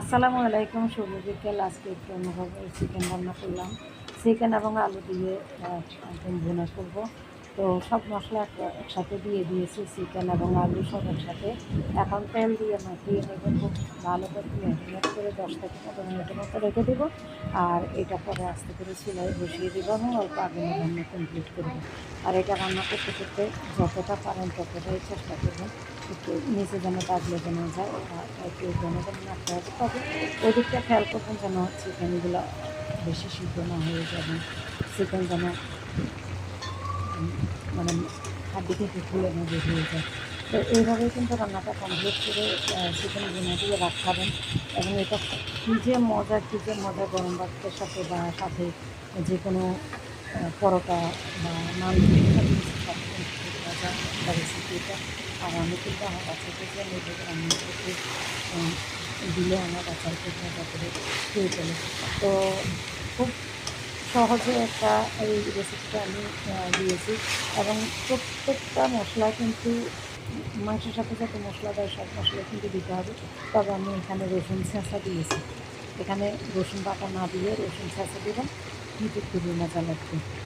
আসসালামু আলাইকুম শুভ বিকেল আজকে একটু অন্যভাবে চিকেন রান্না করলাম। চিকেন এবং আলু দিয়ে ভুনা করব। তো সব মশলা একসাথে দিয়ে দিয়েছি, চিকেন এবং আলু সব একসাথে। এখন তেল দিয়ে মাখিয়ে নেব, খুব ভালো করে ম্যারিনেট করে দশ থেকে পনেরো মিনিটের মতো রেখে দেবো। আর এটা পরে আস্তে করে চুলায় বসিয়ে দেবো এবং অল্প আগে রান্না কমপ্লিট করব আর এটা রান্না করতে করতে যতটা পারেন ততটাই চেষ্টা করবেন। একটু নিচে যেন দাগ লেগে না যায়, বা একটু যেন যেন রাখতে হবে তবে দিকটা খেয়াল করবেন যেন চিকেনগুলো বেশি সিদ্ধ না হয়ে যাবে। চিকেন যেন মানে হাড্ডি থেকে খুলে বের হয়ে যায়। তো এইভাবেই কিন্তু রান্নাটা কমপ্লিট করে চিকেন দিয়ে রাখাবেন এবং এটা কী যে মজা, কী যে মজা গরম ভাতের সাথে বা সাথে যে কোনো পরোটা বা নান মজা একটা রেসিপি এটা আর আমি কিন্তু আমার বাচ্চাকে যে নিজেকে রান্না করতে দিলে আমার বাচ্চার খুব মজা খেয়ে ফেলে তো খুব সহজে একটা এই রেসিপিটা আমি দিয়েছি। এবং প্রত্যেকটা মশলা কিন্তু মাংসের সাথে সাথে মশলা দেয় সব মশলা কিন্তু দিতে হবে। তবে আমি এখানে রসুন ছেঁচা দিয়েছি। এখানে রসুন বাটা না দিয়ে রসুন ছেঁচা দেবেন। কিন্তু খুবই মজা লাগবে